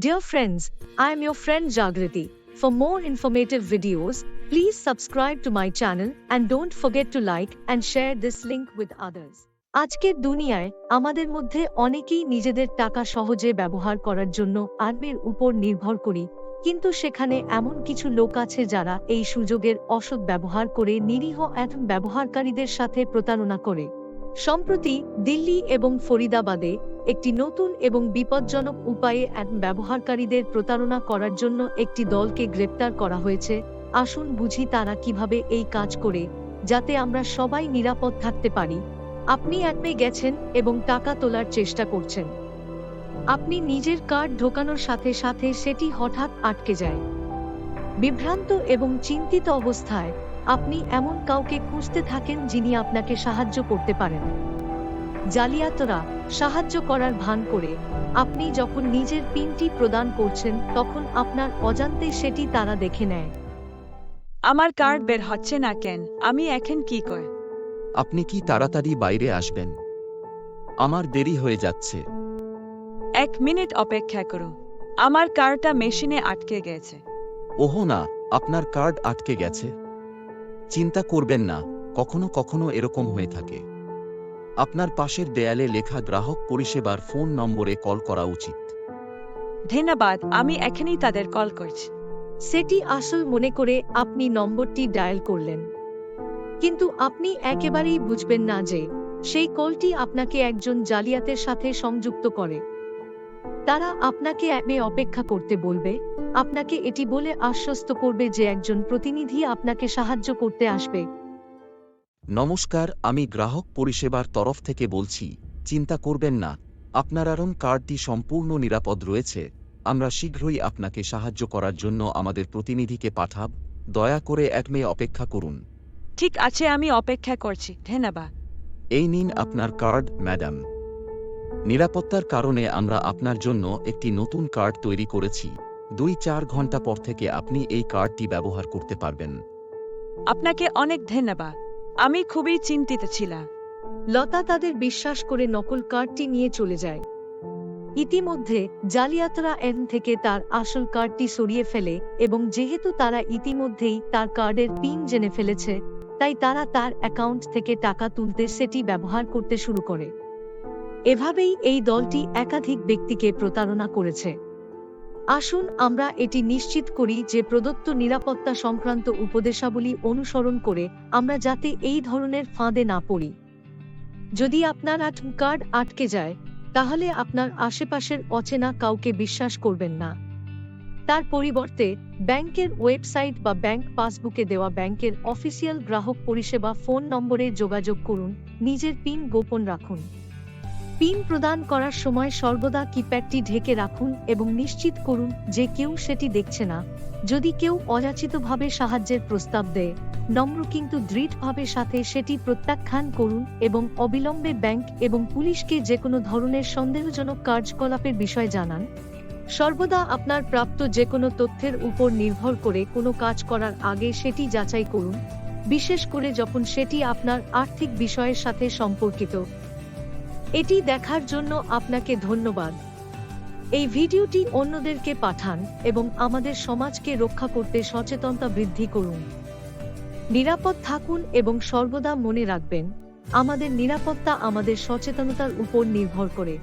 Dear friends, I am your friend Jagriti. For more informative videos, please subscribe to my channel and don't forget to like and share this link with others. আজকের দুনিয়ায় আমাদের মধ্যে অনেকেই নিজেদের টাকা সহজে ব্যবহার করার জন্য আর্মের উপর নির্ভর করি কিন্তু সেখানে এমন কিছু লোক আছে যারা এই সুযোগের অসৎ ব্যবহার করে নিরীহ অ্যাটম ব্যবহারকারীদের সাথে প্রতারণা করে সম্প্রতি দিল্লি এবং ফরিদাবাদে একটি নতুন এবং বিপজ্জনক উপায়ে ব্যবহারকারীদের প্রতারণা করার জন্য একটি দলকে গ্রেপ্তার করা হয়েছে। আসুন বুঝি তারা কীভাবে এই কাজ করে, যাতে আমরা সবাই নিরাপদ থাকতে পারি। আপনি অ্যাপে গেছেন এবং টাকা তোলার চেষ্টা করছেন। আপনি নিজের কার্ড ঢোকানোর সাথে সাথে সেটি হঠাৎ আটকে যায়। বিভ্রান্ত এবং চিন্তিত অবস্থায় আপনি এমন কাউকে খুঁজতে থাকেন যিনি আপনাকে সাহায্য করতে পারেন। জালিয়াতরা সাহায্য করার ভান করে। আপনি যখন নিজের পিনটি প্রদান করছেন তখন আপনার অজান্তে সেটি তারা দেখে নেয়। আমার কার্ড বের হচ্ছে না কেন? আমি এখন কি কর? আপনি কি তাড়াতাড়ি বাইরে আসবেন? আমার দেরি হয়ে যাচ্ছে। এক মিনিট অপেক্ষা করো আমার কার্ডটা মেশিনে আটকে গেছে। ওহো না আপনার কার্ড আটকে গেছে। চিন্তা করবেন না কখনো কখনো এরকম হয়ে থাকে। আপনার পাশের দেয়ালে লেখা গ্রাহক পরিষেবার ফোন নম্বরে কল করা উচিত। ধন্যবাদ, আমি এখনই তাদের কল করছি। সেটি আসল মনে করে আপনি নম্বরটি ডায়াল করলেন। কিন্তু আপনি একেবারেই বুঝবেন না যে, সেই কলটি আপনাকে একজন জালিয়াতের সাথে সংযুক্ত করে। তারা আপনাকে অ্যাপে অপেক্ষা করতে বলবে, আপনাকে এটি বলে আশ্বস্ত করবে যে একজন প্রতিনিধি আপনাকে সাহায্য করতে আসবে। নমস্কার আমি গ্রাহক পরিষেবার তরফ থেকে বলছি চিন্তা করবেন না আপনার আরম কার্ডটি সম্পূর্ণ নিরাপদ রয়েছে আমরা শীঘ্রই আপনাকে সাহায্য করার জন্য আমাদের প্রতিনিধিকে পাঠাব দয়া করে এক মেয়ে অপেক্ষা করুন। ঠিক আছে আমি অপেক্ষা করছি ধন্যবাদ। এই নিন আপনার কার্ড ম্যাডাম। নিরাপত্তার কারণে আমরা আপনার জন্য একটি নতুন কার্ড তৈরি করেছি দুই চার ঘণ্টা পর থেকে আপনি এই কার্ডটি ব্যবহার করতে পারবেন। আপনাকে অনেক ধন্যবাদ। আমি খুবই চিন্তিত ছিলাম। লতা তাদের বিশ্বাস করে নকল কার্ডটি নিয়ে চলে যায়। ইতিমধ্যে জালিয়াতরা এন থেকে তার আসল কার্ডটি সরিয়ে ফেলে এবং যেহেতু তারা ইতিমধ্যেই তার কার্ডের পিন জেনে ফেলেছে, তাই তারা তার অ্যাকাউন্ট থেকে টাকা তুলতে সেটি ব্যবহার করতে শুরু করে। এভাবেই এই দলটি একাধিক ব্যক্তিকে প্রতারণা করেছে। আসুন আমরা এটি নিশ্চিত করি যে প্রদত্ত নিরাপত্তা সংক্রান্ত উপদেশাবলী অনুসরণ করে আমরা যাতে এই ধরনের ফাঁদে না পড়ি। যদি আপনার আটম কার্ড আটকে যায়, তাহলে আপনার আশেপাশের অচেনা কাউকে বিশ্বাস করবেন না। তার পরিবর্তে, ব্যাংকের ওয়েবসাইট বা ব্যাংক পাসবুকে দেওয়া ব্যাংকের অফিসিয়াল গ্রাহক পরিষেবা ফোন নম্বরে যোগাযোগ করুন, নিজের পিন গোপন রাখুন। পিন প্রদান করার সময় সর্বদা কিপ্যাডটি ঢেকে রাখুন এবং নিশ্চিত করুন যে কেউ সেটি দেখছে না। যদি কেউ অযাচিতভাবে সাহায্যের প্রস্তাব দেয়, নম্র কিন্তু দৃঢ়ভাবে সাথে সেটি প্রত্যাখ্যান করুন এবং অবিলম্বে ব্যাংক এবং পুলিশকে যে কোনো ধরনের সন্দেহজনক কার্যকলাপের বিষয়ে জানান। সর্বদা আপনার প্রাপ্ত যে কোনো তথ্যের উপর নির্ভর করে কোনো কাজ করার আগে সেটি যাচাই করুন, বিশেষ করে যখন সেটি আপনার আর্থিক বিষয়ের সাথে সম্পর্কিত। এটি দেখার জন্য আপনাকে ধন্যবাদ। এই ভিডিওটি অন্যদেরকে পাঠান এবং আমাদের সমাজকে রক্ষা করতে সচেতনতা বৃদ্ধি করুন। নিরাপদ থাকুন এবং সর্বদা মনে রাখবেন, আমাদের নিরাপত্তা আমাদের সচেতনতার উপর নির্ভর করে।